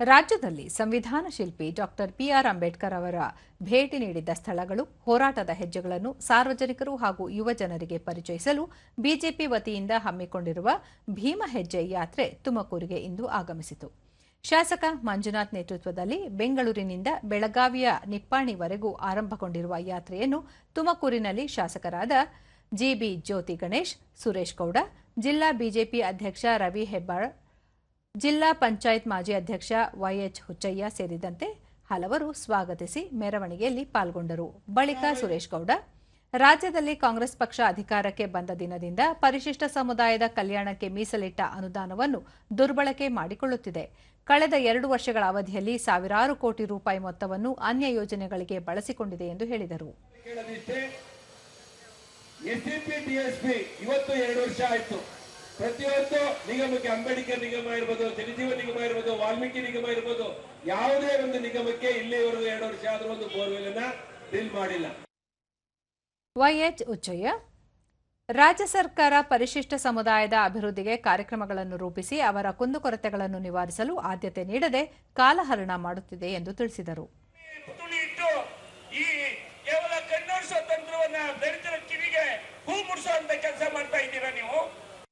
ರಾಜ್ಯದಲ್ಲಿ ಸಂವಿಧಾನ ಶಿಲ್ಪಿ ಡಾಕ್ಟರ್ ಪಿಆರ್ ಅಂಬೇಡ್ಕರ್ ಅವರ ಭೇಟಿ ನೀಡಿದ್ದ ಸ್ಥಳಗಳು, ಹೋರಾಟದ ಹೆಜ್ಜೆಗಳನ್ನು ಸಾರ್ವಜನಿಕರು ಹಾಗೂ ಯುವ ಜನರಿಗೆ ಪರಿಚಯಿಸಲು ಬಿಜೆಪಿ ವತಿಯಿಂದ ಹಮ್ಮಿಕೊಂಡಿರುವ ಭೀಮ ಹೆಜ್ಜೆ ಯಾತ್ರೆ ತುಮಕೂರಿಗೆ ಇಂದು ಆಗಮಿಸಿತು. ಶಾಸಕ ಮಂಜುನಾಥ್ ನೇತೃತ್ವದಲ್ಲಿ ಬೆಂಗಳೂರಿನಿಂದ ಬೆಳಗಾವಿಯ ನಿಪ್ಪಾಣಿವರೆಗೂ ಆರಂಭಗೊಂಡಿರುವ ಯಾತ್ರೆಯನ್ನು ತುಮಕೂರಿನಲ್ಲಿ ಶಾಸಕರಾದ ಜಿಬಿ ಜ್ಯೋತಿ ಗಣೇಶ್, ಸುರೇಶ್ ಗೌಡ, ಜಿಲ್ಲಾ ಬಿಜೆಪಿ ಅಧ್ಯಕ್ಷ ರವಿ ಹೆಬ್ಬಾಳ್ ಜಿಲ್ಲಾ ಪಂಚಾಯತ್ ಮಾಜಿ ಅಧ್ಯಕ್ಷ ವೈಎಚ್ ಹುಚ್ಚಯ್ಯ ಸೇರಿದಂತೆ ಹಲವರು ಸ್ವಾಗತಿಸಿ ಮೆರವಣಿಗೆಯಲ್ಲಿ ಪಾಲ್ಗೊಂಡರು. ಬಳಿಕ ಸುರೇಶ್ ಗೌಡ, ರಾಜ್ಯದಲ್ಲಿ ಕಾಂಗ್ರೆಸ್ ಪಕ್ಷ ಅಧಿಕಾರಕ್ಕೆ ಬಂದ ದಿನದಿಂದ ಪರಿಶಿಷ್ಟ ಸಮುದಾಯದ ಕಲ್ಯಾಣಕ್ಕೆ ಮೀಸಲಿಟ್ಟ ಅನುದಾನವನ್ನು ದುರ್ಬಳಕೆ ಮಾಡಿಕೊಳ್ಳುತ್ತಿದೆ. ಕಳೆದ ಎರಡು ವರ್ಷಗಳ ಅವಧಿಯಲ್ಲಿ ಸಾವಿರಾರು ಕೋಟಿ ರೂಪಾಯಿ ಮೊತ್ತವನ್ನು ಅನ್ಯ ಯೋಜನೆಗಳಿಗೆ ಬಳಸಿಕೊಂಡಿದೆ ಎಂದು ಹೇಳಿದರು. ಇವತ್ತು ಎರಡು ವರ್ಷ ಆಯ್ತು. ಪ್ರತಿಯೊಂದು ನಿಗಮಕ್ಕೆ ಅಂಬೇಡ್ಕರ್ ನಿಗಮ ಇರ್ಬೋದು ಜನಜೀವ ನಿಗಮ ಇರ್ಬೋದು ವಾಲ್ಮೀಕಿ ನಿಗಮ ಇರ್ಬೋದು ಯಾವುದೇ ಒಂದು ನಿಗಮಕ್ಕೆ ಇಲ್ಲಿವರೆಗೂ ಎರಡು ವರ್ಷ ಆದರೂ ಒಂದು ಬೋರ್ವೆಲ್ ಅನ್ನ ಡ್ರಿಲ್ ಮಾಡಿಲ್ಲ ವೈಎಚ್ ಉಚ್ಚಯ್ಯ ರಾಜ್ಯ ಸರ್ಕಾರ ಪರಿಶಿಷ್ಟ ಸಮುದಾಯದ ಅಭಿವೃದ್ಧಿಗೆ ಕಾರ್ಯಕ್ರಮಗಳನ್ನು ರೂಪಿಸಿ ಅವರ ಕುಂದುಕೊರತೆಗಳನ್ನು ನಿವಾರಿಸಲು ಆದ್ಯತೆ ನೀಡದೆ ಕಾಲಹರಣ ಮಾಡುತ್ತಿದೆ ಎಂದು ತಿಳಿಸಿದರು. ಕೆಲಸ ಮಾಡ್ತಾ ಇದ್ದೀರಾ ನೀವು?